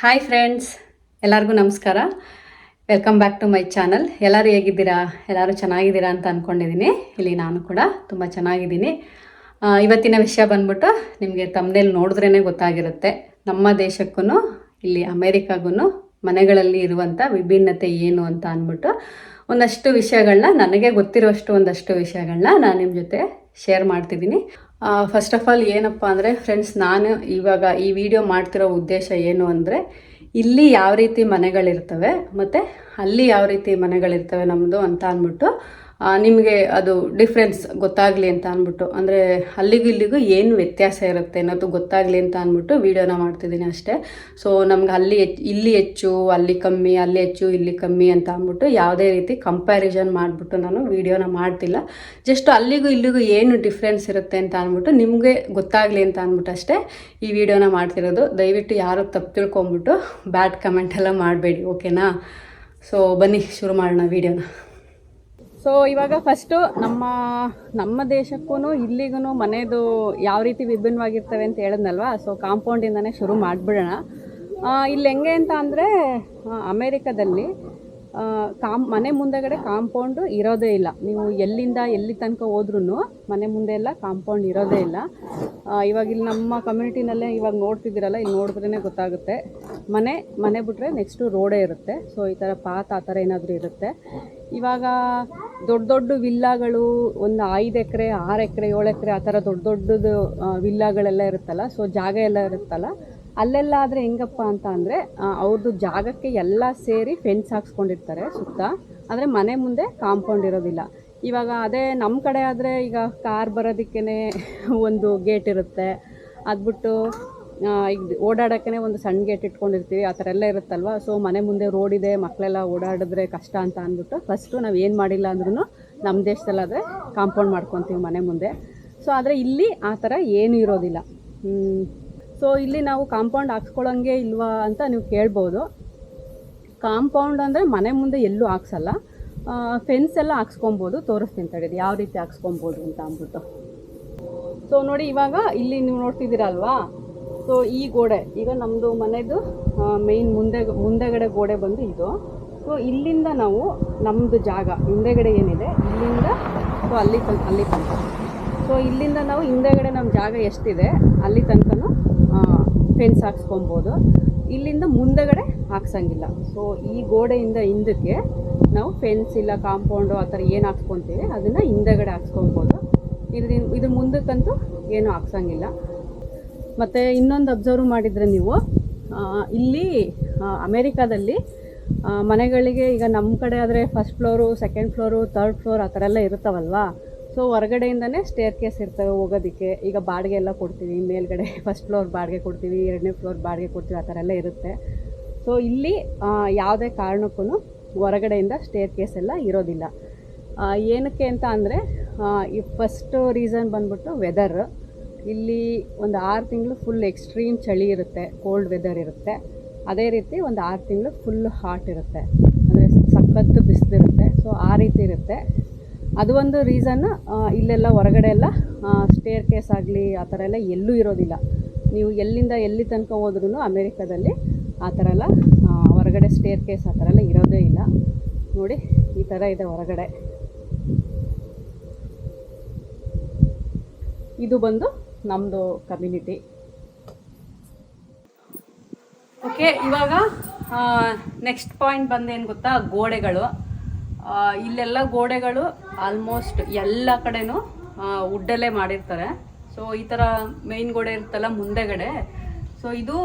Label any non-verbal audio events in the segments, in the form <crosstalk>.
Hi friends ಎಲ್ಲರಿಗೂ ನಮಸ್ಕಾರ. Welcome back to my channel ಎಲ್ಲರೂ ಹೇಗಿದ್ದೀರಾ? ಎಲ್ಲರೂ ಚೆನ್ನಾಗಿದ್ದೀರಾ ಅಂತ ಅಂದ್ಕೊಂಡಿದ್ದೀನಿ ಇಲ್ಲಿ ನಾನು ಕೂಡ ತುಂಬ ಚೆನ್ನಾಗಿದ್ದೀನಿ. ಇವತ್ತಿನ ವಿಷಯ ಬಂದ್ಬಿಟ್ಟು ನಿಮಗೆ ತಮ್ಮನೇಲಿ ನೋಡಿದ್ರೇ ಗೊತ್ತಾಗಿರುತ್ತೆ. ನಮ್ಮ ದೇಶಕ್ಕೂ ಇಲ್ಲಿ ಅಮೇರಿಕಾಗೂ ಮನೆಗಳಲ್ಲಿ ಇರುವಂಥ ವಿಭಿನ್ನತೆ ಏನು ಅಂತ ಅಂದ್ಬಿಟ್ಟು ಒಂದಷ್ಟು ವಿಷಯಗಳನ್ನ ನನಗೆ ಗೊತ್ತಿರುವಷ್ಟು ಒಂದಷ್ಟು ವಿಷಯಗಳನ್ನ ನಾನು ನಿಮ್ಮ ಜೊತೆ ಶೇರ್ ಮಾಡ್ತಿದ್ದೀನಿ ಫಸ್ಟ್ ಆಫ್ ಆಲ್ ಏನಪ್ಪ ಅಂದರೆ ಫ್ರೆಂಡ್ಸ್ ನಾನು ಇವಾಗ ಈ ವಿಡಿಯೋ ಮಾಡ್ತಿರೋ ಉದ್ದೇಶ ಏನು ಅಂದರೆ, ಇಲ್ಲಿ ಯಾವ ರೀತಿ ಮನೆಗಳಿರ್ತವೆ, ಮತ್ತು ಅಲ್ಲಿ ಯಾವ ರೀತಿ ಮನೆಗಳಿರ್ತವೆ ನಮ್ಮದು ಅಂತ ಅಂದ್ಬಿಟ್ಟು ನಿಮಗೆ ಅದು ಡಿಫ್ರೆನ್ಸ್ ಗೊತ್ತಾಗಲಿ ಅಂತ ಅಂದ್ಬಿಟ್ಟು, ಅಂದರೆ ಅಲ್ಲಿಗೂ ಇಲ್ಲಿಗೂ ಏನು ವ್ಯತ್ಯಾಸ ಇರುತ್ತೆ ಅನ್ನೋದು ಗೊತ್ತಾಗಲಿ ಅಂತ ಅಂದ್ಬಿಟ್ಟು ವೀಡಿಯೋನ ಮಾಡ್ತಿದ್ದೀನಿ ಅಷ್ಟೇ. ಸೊ ನಮ್ಗೆ ಅಲ್ಲಿ ಇಲ್ಲಿ ಹೆಚ್ಚು, ಅಲ್ಲಿ ಕಮ್ಮಿ, ಅಲ್ಲಿ ಹೆಚ್ಚು, ಇಲ್ಲಿ ಕಮ್ಮಿ ಅಂತ ಅಂದ್ಬಿಟ್ಟು ಯಾವುದೇ ರೀತಿ ಕಂಪ್ಯಾರಿಸನ್ ಮಾಡಿಬಿಟ್ಟು ನಾನು ವೀಡಿಯೋನ ಮಾಡ್ತಿಲ್ಲ. ಜಸ್ಟ್ ಅಲ್ಲಿಗೂ ಇಲ್ಲಿಗೂ ಏನು ಡಿಫ್ರೆನ್ಸ್ ಇರುತ್ತೆ ಅಂತ ಅಂದ್ಬಿಟ್ಟು ನಿಮಗೆ ಗೊತ್ತಾಗಲಿ ಅಂತ ಅಂದ್ಬಿಟ್ಟು ಅಷ್ಟೇ ಈ ವೀಡಿಯೋನ ಮಾಡ್ತಿರೋದು. ದಯವಿಟ್ಟು ಯಾರು ತಪ್ಪು ತಿಳ್ಕೊಂಬಿಟ್ಟು ಬ್ಯಾಡ್ ಕಮೆಂಟ್ ಎಲ್ಲ ಮಾಡಬೇಡಿ ಓಕೆನಾ ಸೊ ಬನ್ನಿ, ಶುರು ಮಾಡೋಣ ವೀಡಿಯೋನ. ಸೊ ಇವಾಗ ಫಸ್ಟು ನಮ್ಮ ನಮ್ಮ ದೇಶಕ್ಕೂ ಇಲ್ಲಿಗೂ ಮನೆದು ಯಾವ ರೀತಿ ವಿಭಿನ್ನವಾಗಿರ್ತವೆ ಅಂತ ಹೇಳಿದ್ನಲ್ವಾ? ಸೊ ಕಾಂಪೌಂಡಿಂದನೇ ಶುರು ಮಾಡಿಬಿಡೋಣ. ಇಲ್ಲಿ ಹೆಂಗೆ ಅಂತ ಅಂದರೆ ಅಮೇರಿಕಾದಲ್ಲಿ ಕಾಮ್, ಮನೆ ಮುಂದೆಗಡೆ ಕಾಂಪೌಂಡು ಇರೋದೇ ಇಲ್ಲ. ನೀವು ಎಲ್ಲಿಂದ ಎಲ್ಲಿ ತನಕ ಹೋದ್ರೂ ಮನೆ ಮುಂದೆ ಎಲ್ಲ ಕಾಂಪೌಂಡ್ ಇರೋದೇ ಇಲ್ಲ. ಇವಾಗ ಇಲ್ಲಿ ನಮ್ಮ ಕಮ್ಯುನಿಟಿನಲ್ಲೇ ಇವಾಗ ನೋಡ್ತಿದ್ದೀರಲ್ಲ, ಇಲ್ಲಿ ನೋಡಿದ್ರೇ ಗೊತ್ತಾಗುತ್ತೆ. ಮನೆ ಮನೆ ಬಿಟ್ಟರೆ ನೆಕ್ಸ್ಟು ರೋಡೇ ಇರುತ್ತೆ. ಸೊ, ಈ ಥರ ಪಾತ್ ಆ ಥರ ಏನಾದರೂ ಇರುತ್ತೆ. ಇವಾಗ ದೊಡ್ಡ ದೊಡ್ಡ ವಿಲ್ಲಾಗಳು, ಒಂದು ಐದು ಎಕರೆ, ಆರು ಎಕರೆ, ಏಳು ಎಕರೆ ಆ ಥರ ದೊಡ್ಡ ದೊಡ್ಡದು ವಿಲ್ಲಾಗಳೆಲ್ಲ ಇರುತ್ತಲ್ಲ, ಸೊ ಜಾಗ ಎಲ್ಲ ಇರುತ್ತಲ್ಲ ಅಲ್ಲೆಲ್ಲ ಆದರೆ ಹೆಂಗಪ್ಪ ಅಂತ ಅಂದರೆ ಅವ್ರದ್ದು ಜಾಗಕ್ಕೆ ಎಲ್ಲ ಸೇರಿ ಫೆನ್ಸ್ ಹಾಕ್ಸ್ಕೊಂಡಿರ್ತಾರೆ ಸುತ್ತ. ಆದರೆ ಮನೆ ಮುಂದೆ ಕಾಂಪೌಂಡ್ ಇರೋದಿಲ್ಲ. ಇವಾಗ ಅದೇ ನಮ್ಮ ಕಡೆ ಆದರೆ ಈಗ ಕಾರ್ ಬರೋದಕ್ಕೇ ಒಂದು ಗೇಟ್ ಇರುತ್ತೆ. ಅದ್ಬಿಟ್ಟು ಬಿಟ್ಟು ಈಗ ಓಡಾಡೋಕ್ಕೇ ಒಂದು ಸಣ್ಣ ಗೇಟ್ ಇಟ್ಕೊಂಡಿರ್ತೀವಿ, ಆ ಥರ ಎಲ್ಲ ಇರುತ್ತಲ್ವ? ಸೊ ಮನೆ ಮುಂದೆ ರೋಡ್ ಇದೆ ಮಕ್ಕಳೆಲ್ಲ ಓಡಾಡಿದ್ರೆ ಕಷ್ಟ ಅಂತ ಅಂದ್ಬಿಟ್ಟು ಫಸ್ಟು ನಾವು ಏನು ಮಾಡಿಲ್ಲ ಅಂದ್ರೂ ನಮ್ಮ ದೇಶದಲ್ಲಾದರೆ ಕಾಂಪೌಂಡ್ ಮಾಡ್ಕೊತೀವಿ ಮನೆ ಮುಂದೆ. ಸೊ ಆದರೆ ಇಲ್ಲಿ ಆ ಥರ ಏನೂ ಇರೋದಿಲ್ಲ. ಸೊ ಇಲ್ಲಿ ನಾವು ಕಾಂಪೌಂಡ್ ಹಾಕ್ಸ್ಕೊಳ್ಳೋಂಗೆ ಇಲ್ವಾ ಅಂತ ನೀವು ಕೇಳ್ಬೋದು. ಕಾಂಪೌಂಡ್ ಅಂದರೆ ಮನೆ ಮುಂದೆ ಎಲ್ಲೂ ಹಾಕ್ಸಲ್ಲ. ಫೆನ್ಸ್ ಎಲ್ಲ ಹಾಕ್ಸ್ಕೊಬೋದು, ತೋರಿಸ್ತೀನಿ ತಡೀರಿ, ಯಾವ ರೀತಿ ಹಾಕ್ಸ್ಕೊಬೋದು ಅಂತ ಅಂದ್ಬಿಟ್ಟು. ಸೊ ನೋಡಿ ಇವಾಗ ಇಲ್ಲಿ ನೀವು ನೋಡ್ತಿದ್ದೀರಲ್ವಾ? ಸೊ ಈ ಗೋಡೆ, ಈಗ ನಮ್ಮದು ಮನೆದು ಮೇಯ್ನ್ ಮುಂದೆ, ಮುಂದೆಗಡೆ ಗೋಡೆ ಬಂದು ಇದು. ಸೊ ಇಲ್ಲಿಂದ ನಾವು ನಮ್ಮದು ಜಾಗ, ಹಿಂದೆಗಡೆ ಏನಿದೆ, ಇಲ್ಲಿಂದ ಸೊ ಅಲ್ಲಿ ಅಲ್ಲಿ ತನಕ. ಸೊ ಇಲ್ಲಿಂದ ನಾವು ಹಿಂದೆಗಡೆ ನಮ್ಮ ಜಾಗ ಎಷ್ಟಿದೆ, ಅಲ್ಲಿ ತನಕನೂ ಫೆನ್ಸ್ ಹಾಕ್ಸ್ಕೊಬೋದು. ಇಲ್ಲಿಂದ ಮುಂದೆಗಡೆ ಹಾಕ್ಸಂಗಿಲ್ಲ. ಸೊ ಈ ಗೋಡೆಯಿಂದ ಹಿಂದಕ್ಕೆ ನಾವು ಫೆನ್ಸ್ ಇಲ್ಲ ಕಾಂಪೌಂಡು ಆ ಥರ ಏನು ಹಾಕ್ಸ್ಕೊತೀವಿ, ಅದನ್ನು ಹಿಂದೆಗಡೆ ಹಾಕ್ಸ್ಕೊಬೋದು. ಇದ್ರ ಇದ್ರ ಮುಂದಕ್ಕಂತೂ ಏನೂ ಹಾಕ್ಸಂಗಿಲ್ಲ. ಮತ್ತು ಇನ್ನೊಂದು ಅಬ್ಸರ್ವ್ ಮಾಡಿದರೆ ನೀವು ಇಲ್ಲಿ ಅಮೇರಿಕಾದಲ್ಲಿ ಮನೆಗಳಿಗೆ ಈಗ ನಮ್ಮ ಕಡೆ ಆದರೆ first floor second floor third floor ಆ ಥರ ಎಲ್ಲ ಇರುತ್ತವಲ್ವಾ ಸೊ ಹೊರಗಡೆಯಿಂದನೇ ಸ್ಟೇರ್ ಕೇಸ್ ಇರ್ತವೆ ಹೋಗೋದಕ್ಕೆ. ಈಗ ಬಾಡಿಗೆ ಎಲ್ಲ ಕೊಡ್ತೀವಿ. ಮೇಲ್ಗಡೆ <laughs> ಫಸ್ಟ್ ಫ್ಲೋರ್ ಬಾಡಿಗೆ ಕೊಡ್ತೀವಿ, ಎರಡನೇ ಫ್ಲೋರ್ ಬಾಡಿಗೆ ಕೊಡ್ತೀವಿ, ಆ ಥರ ಎಲ್ಲ ಇರುತ್ತೆ. ಸೊ ಇಲ್ಲಿ ಯಾವುದೇ ಕಾರಣಕ್ಕೂ ಹೊರಗಡೆಯಿಂದ ಸ್ಟೇರ್ ಕೇಸ್ ಎಲ್ಲ ಇರೋದಿಲ್ಲ. ಏನಕ್ಕೆ ಅಂತ ಅಂದರೆ ಈ ಫಸ್ಟು ರೀಸನ್ ಬಂದ್ಬಿಟ್ಟು ವೆದರ್ ಇಲ್ಲಿ ಒಂದು ಆರು ತಿಂಗಳು ಫುಲ್ ಎಕ್ಸ್ಟ್ರೀಮ್ ಚಳಿ ಇರುತ್ತೆ ಕೋಲ್ಡ್ ವೆದರ್ ಇರುತ್ತೆ. ಅದೇ ರೀತಿ ಒಂದು ಆರು ತಿಂಗಳು ಫುಲ್ ಹಾಟ್ ಇರುತ್ತೆ. ಅಂದರೆ ಸಖತ್ತು ಬಿಸಿಲಿರುತ್ತೆ. ಸೊ ಆ ರೀತಿ ಇರುತ್ತೆ. ಅದು ಒಂದು ರೀಸನ್ ಇಲ್ಲೆಲ್ಲ ಹೊರಗಡೆ ಎಲ್ಲ ಸ್ಟೇರ್ ಕೇಸ್ ಆಗಲಿ, ಆ ಥರ ಎಲ್ಲ ಎಲ್ಲೂ ಇರೋದಿಲ್ಲ. ನೀವು ಎಲ್ಲಿಂದ ಎಲ್ಲಿ ತನಕ ಹೋದ್ರೂ ಅಮೇರಿಕಾದಲ್ಲಿ ಆ ಥರ ಎಲ್ಲ ಹೊರಗಡೆ ಸ್ಟೇರ್ ಕೇಸ್ ಆ ಥರ ಎಲ್ಲ ಇರೋದೇ ಇಲ್ಲ. ನೋಡಿ, ಈ ಥರ ಇದೆ ಹೊರಗಡೆ. ಇದು ಬಂದು ನಮ್ಮದು ಕಮ್ಯುನಿಟಿ ಓಕೆ ಇವಾಗ ನೆಕ್ಸ್ಟ್ ಪಾಯಿಂಟ್ ಬಂದೇನು ಗೊತ್ತಾ? ಗೋಡೆಗಳು. ಇಲ್ಲೆಲ್ಲ ಗೋಡೆಗಳು ಆಲ್ಮೋಸ್ಟ್ ಎಲ್ಲ ಕಡೆನೂ ವುಡ್ಡಲ್ಲೇ ಮಾಡಿರ್ತಾರೆ. ಸೊ ಈ ಥರ ಮೇನ್ ಗೋಡೆ ಇರುತ್ತಲ್ಲ ಮುಂದೆಗಡೆ. ಸೊ ಇದು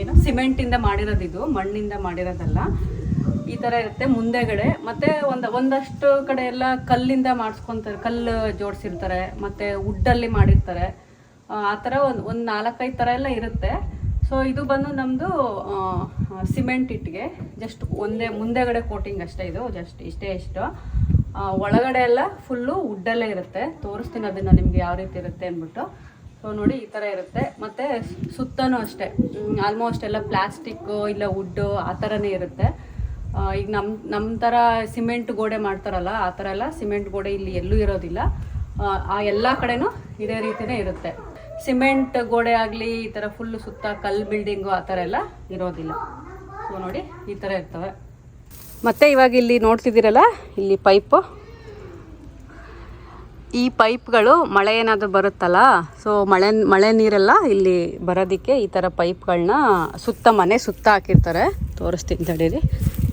ಏನು, ಸಿಮೆಂಟಿಂದ ಮಾಡಿರೋದು ಇದು, ಮಣ್ಣಿಂದ ಮಾಡಿರೋದಲ್ಲ. ಈ ಥರ ಇರುತ್ತೆ ಮುಂದೆಗಡೆ. ಮತ್ತೆ ಒಂದು, ಒಂದಷ್ಟು ಕಡೆ ಎಲ್ಲ ಕಲ್ಲಿಂದ ಮಾಡಿಸ್ಕೊತಾರೆ, ಕಲ್ಲು ಜೋಡಿಸಿರ್ತಾರೆ, ಮತ್ತೆ ವುಡ್ಡಲ್ಲಿ ಮಾಡಿರ್ತಾರೆ. ಆ ಥರ ಒಂದು ಒಂದು ನಾಲ್ಕೈದು ಥರ ಎಲ್ಲ ಇರುತ್ತೆ. ಸೊ ಇದು ಬಂದು ನಮ್ಮದು ಸಿಮೆಂಟ್ ಇಟ್ಟಿಗೆ. ಜಸ್ಟ್ ಒಂದೇ ಮುಂದೆಗಡೆ ಕೋಟಿಂಗ್ ಅಷ್ಟೇ ಇದು ಜಸ್ಟ್ ಇಷ್ಟೇ ಇಷ್ಟು. ಒಳಗಡೆ ಎಲ್ಲ ಫುಲ್ಲು ವುಡ್ಡಲ್ಲೇ ಇರುತ್ತೆ. ತೋರಿಸ್ತೀನಿ ಅದನ್ನು ನಿಮ್ಗೆ ಯಾವ ರೀತಿ ಇರುತ್ತೆ ಅಂದ್ಬಿಟ್ಟು. ಸೊ ನೋಡಿ ಈ ಥರ ಇರುತ್ತೆ. ಮತ್ತು ಸುತ್ತನೂ ಅಷ್ಟೇ. ಆಲ್ಮೋಸ್ಟ್ ಎಲ್ಲ ಪ್ಲಾಸ್ಟಿಕ್ಕು ಇಲ್ಲ ವುಡ್ಡು ಆ ಥರನೇ ಇರುತ್ತೆ. ಈಗ ನಮ್ಮ ನಮ್ಮ ಥರ ಸಿಮೆಂಟ್ ಗೋಡೆ ಮಾಡ್ತಾರಲ್ಲ ಆ ಥರ ಎಲ್ಲ ಸಿಮೆಂಟ್ ಗೋಡೆ ಇಲ್ಲಿ ಎಲ್ಲೂ ಇರೋದಿಲ್ಲ. ಆ, ಎಲ್ಲ ಕಡೆನೂ ಇದೇ ರೀತಿನೇ ಇರುತ್ತೆ. ಸಿಮೆಂಟ್ ಗೋಡೆ ಆಗಲಿ, ಈ ಥರ ಫುಲ್ ಸುತ್ತ ಕಲ್ಲು ಬಿಲ್ಡಿಂಗು ಆ ಥರ ಎಲ್ಲ ಇರೋದಿಲ್ಲ. ಸೊ ನೋಡಿ, ಈ ಥರ ಇರ್ತವೆ. ಮತ್ತೆ ಇವಾಗ ಇಲ್ಲಿ ನೋಡ್ತಿದ್ದೀರಲ್ಲ, ಇಲ್ಲಿ ಪೈಪು ಈ ಪೈಪ್ಗಳು ಮಳೆ ಏನಾದರೂ ಬರುತ್ತಲ್ಲ ಸೊ ಮಳೆ ಮಳೆ ನೀರೆಲ್ಲ ಇಲ್ಲಿ ಬರೋದಕ್ಕೆ ಈ ಥರ ಪೈಪ್ಗಳನ್ನ ಸುತ್ತ ಮನೆ ಸುತ್ತ ಹಾಕಿರ್ತಾರೆ. ತೋರಿಸ್ತೀನಿ ತಡೀರಿ.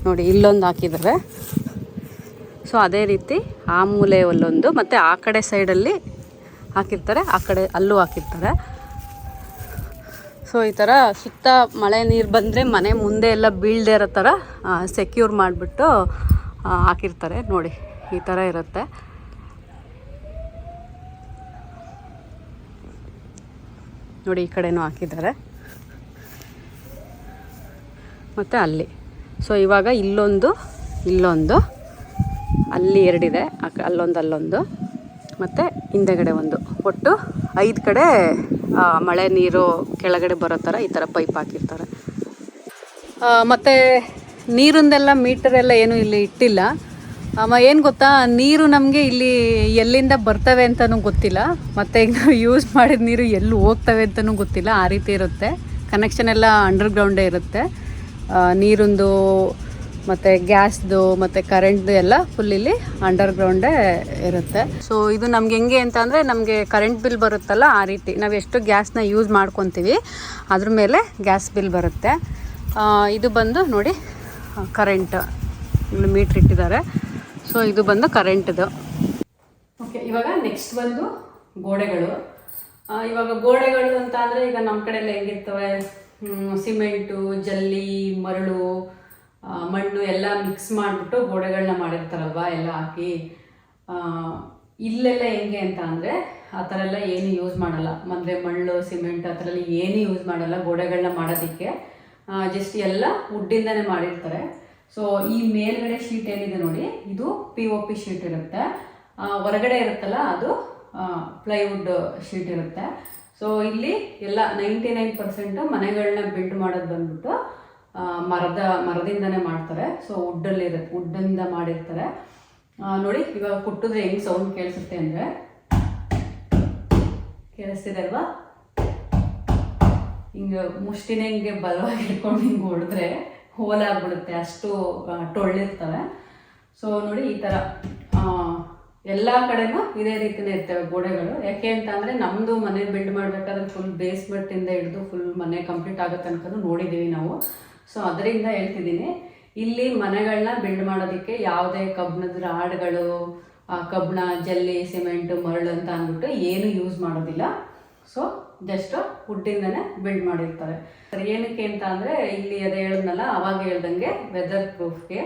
ನೋಡಿ, ಇಲ್ಲೊಂದು ಹಾಕಿದ್ದಾರೆ ಸೊ ಅದೇ ರೀತಿ ಆ ಮೂಲೆ ಅಲ್ಲೊಂದು ಮತ್ತು ಆ ಕಡೆ ಸೈಡಲ್ಲಿ ಹಾಕಿರ್ತಾರೆ, ಆ ಕಡೆ ಅಲ್ಲೂ ಹಾಕಿರ್ತಾರೆ. ಸೊ ಈ ಥರ ಸುತ್ತ ಮಳೆ ನೀರು ಬಂದರೆ ಮನೆ ಮುಂದೆ ಎಲ್ಲ ಬೀಳದೇ ಇರೋ ಥರ ಸೆಕ್ಯೂರ್ ಮಾಡಿಬಿಟ್ಟು ಹಾಕಿರ್ತಾರೆ. ನೋಡಿ, ಈ ಥರ ಇರುತ್ತೆ. ನೋಡಿ, ಈ ಕಡೆನೂ ಹಾಕಿದ್ದಾರೆ. ಮತ್ತು ಅಲ್ಲಿ. ಸೊ ಇವಾಗ ಇಲ್ಲೊಂದು ಇಲ್ಲೊಂದು, ಅಲ್ಲಿ ಎರಡಿದೆ ಅಲ್ಲೊಂದು ಅಲ್ಲೊಂದು. ಮತ್ತು ಹಿಂದೆಗಡೆ ಒಂದು. ಒಟ್ಟು ಐದು ಕಡೆ ಮಳೆ ನೀರು ಕೆಳಗಡೆ ಬರೋ ಥರ ಈ ಥರ ಪೈಪ್ ಹಾಕಿರ್ತಾರೆ. ಮತ್ತು ನೀರಿಂದೆಲ್ಲ ಮೀಟರ್ ಎಲ್ಲ ಏನು ಇಲ್ಲಿ ಇಟ್ಟಿಲ್ಲ. ಏನು ಗೊತ್ತಾ? ನೀರು ನಮಗೆ ಇಲ್ಲಿ ಎಲ್ಲಿಂದ ಬರ್ತವೆ ಅಂತಲೂ ಗೊತ್ತಿಲ್ಲ. ಮತ್ತು ಈಗ ನಾವು ಯೂಸ್ ಮಾಡಿದ ನೀರು ಎಲ್ಲೂ ಹೋಗ್ತವೆ ಅಂತಲೂ ಗೊತ್ತಿಲ್ಲ. ಆ ರೀತಿ ಇರುತ್ತೆ. ಕನೆಕ್ಷನ್ ಎಲ್ಲ ಅಂಡರ್ಗ್ರೌಂಡೇ ಇರುತ್ತೆ. ನೀರಿಂದು ಮತ್ತು ಗ್ಯಾಸ್ದು ಮತ್ತು ಕರೆಂಟ್ದು ಎಲ್ಲ ಫುಲ್ ಇಲ್ಲಿ ಅಂಡರ್ ಗ್ರೌಂಡೇ ಇರುತ್ತೆ. ಸೊ ಇದು ನಮ್ಗೆ ಹೆಂಗೆ ಅಂತ ಅಂದರೆ ನಮಗೆ ಕರೆಂಟ್ ಬಿಲ್ ಬರುತ್ತಲ್ಲ ಆ ರೀತಿ. ನಾವು ಎಷ್ಟು ಗ್ಯಾಸ್ನ ಯೂಸ್ ಮಾಡ್ಕೊತೀವಿ, ಅದ್ರ ಮೇಲೆ ಗ್ಯಾಸ್ ಬಿಲ್ ಬರುತ್ತೆ. ಇದು ಬಂದು ನೋಡಿ ಕರೆಂಟ್ ಮೀಟ್ರ್ ಇಟ್ಟಿದ್ದಾರೆ. ಸೊ ಇದು ಬಂದು ಕರೆಂಟ್ದು ಓಕೆ ಇವಾಗ ನೆಕ್ಸ್ಟ್ ಬಂದು ಗೋಡೆಗಳು. ಇವಾಗ ಗೋಡೆಗಳು ಅಂತ ಅಂದರೆ ಈಗ ನಮ್ಮ ಕಡೆ ಎಲ್ಲ ಹೆಂಗಿರ್ತವೆ ಸಿಮೆಂಟು, ಜಲ್ಲಿ, ಮರಳು ಮಣ್ಣು ಎಲ್ಲ ಮಿಕ್ಸ್ ಮಾಡಿಬಿಟ್ಟು ಗೋಡೆಗಳನ್ನ ಮಾಡಿರ್ತಾರಲ್ವಾ, ಎಲ್ಲ ಹಾಕಿ ಇಲ್ಲೆಲ್ಲ ಹೆಂಗೆ ಅಂತ ಅಂದರೆ ಆ ಥರ ಎಲ್ಲ ಏನು ಯೂಸ್ ಮಾಡಲ್ಲ. ಅಂದರೆ ಮಣ್ಣು ಸಿಮೆಂಟ್ ಆ ಥರ ಎಲ್ಲ ಏನು ಯೂಸ್ ಮಾಡಲ್ಲ ಗೋಡೆಗಳನ್ನ ಮಾಡೋದಕ್ಕೆ. ಜಸ್ಟ್ ಎಲ್ಲ ವುಡ್ಡಿಂದನೇ ಮಾಡಿರ್ತಾರೆ. ಸೊ ಈ ಮೇಲ್ಗಡೆ ಶೀಟ್ ಏನಿದೆ ನೋಡಿ, ಇದು ಪಿ ಒ ಪಿ ಶೀಟ್ ಇರುತ್ತೆ. ಹೊರಗಡೆ ಇರುತ್ತಲ್ಲ, ಅದು ಪ್ಲೈವುಡ್ ಶೀಟ್ ಇರುತ್ತೆ. ಸೊ ಇಲ್ಲಿ ಎಲ್ಲ ನೈಂಟಿ ನೈನ್ ಪರ್ಸೆಂಟ್ ಮನೆಗಳನ್ನ ಬಿಲ್ಡ್ ಮಾಡೋದು ಬಂದ್ಬಿಟ್ಟು ಮರದ, ಮರದಿಂದನೇ ಮಾಡ್ತಾರೆ. ಸೊ ವುಡ್ಡಲ್ಲಿ ಇರುತ್ತೆ ವುಡ್ಡಿಂದ ಮಾಡಿರ್ತಾರೆ. ನೋಡಿ, ಇವಾಗ ಕುಟ್ಟಿದ್ರೆ ಹೆಂಗ್ ಸೌಂಡ್ ಕೇಳಿಸುತ್ತೆ ಅಂದರೆ. ಕೇಳಿಸ್ತಿದೆ ಅಲ್ವಾ? ಹಿಂಗೆ ಮುಷ್ಟಿನ ಹಿಂಗೆ ಬಲವಾಗಿ ಹಿಡ್ಕೊಂಡು ಹಿಂಗೆ ಹೊಡೆದ್ರೆ ಹೋಲಾಗ್ಬಿಡುತ್ತೆ ಅಷ್ಟು ಟೊಳ್ಳಿರ್ತವೆ ಸೊ ನೋಡಿ, ಈ ಥರ ಎಲ್ಲ ಕಡೆನೂ ಇದೇ ರೀತಿನೇ ಇರ್ತವೆ ಗೋಡೆಗಳು. ಯಾಕೆ ಅಂತ ಅಂದರೆ ನಮ್ಮದು ಮನೆ ಬಿಲ್ಡ್ ಮಾಡಬೇಕಾದ್ರೆ ಫುಲ್ ಬೇಸ್ಮೆಂಟಿಂದ ಹಿಡಿದು ಫುಲ್ ಮನೆ ಕಂಪ್ಲೀಟ್ ಆಗೋ ತನಕ ನೋಡಿದ್ದೀವಿ ನಾವು. ಸೊ ಅದರಿಂದ ಹೇಳ್ತಿದ್ದೀನಿ, ಇಲ್ಲಿ ಮನೆಗಳನ್ನ ಬಿಲ್ಡ್ ಮಾಡೋದಕ್ಕೆ ಯಾವುದೇ ಕಬ್ಬಿಣದ ರಾಡ್ಗಳು ಕಬ್ಬಣ, ಜಲ್ಲಿ, ಸಿಮೆಂಟ್, ಮರಳು ಅಂತ ಅಂದ್ಬಿಟ್ಟು ಏನು ಯೂಸ್ ಮಾಡೋದಿಲ್ಲ. ಸೊ ಜಸ್ಟ್ ವುಡ್ಡಿಂದನೇ ಬಿಲ್ಡ್ ಮಾಡಿರ್ತಾರೆ. ಏನಕ್ಕೆ ಅಂತ ಅಂದರೆ, ಇಲ್ಲಿ ಅದೇ ಹೇಳಿದ್ನಲ್ಲ, ಅವಾಗ ಹೇಳ್ದಂಗೆ ವೆದರ್ ಪ್ರೂಫ್ಗೆ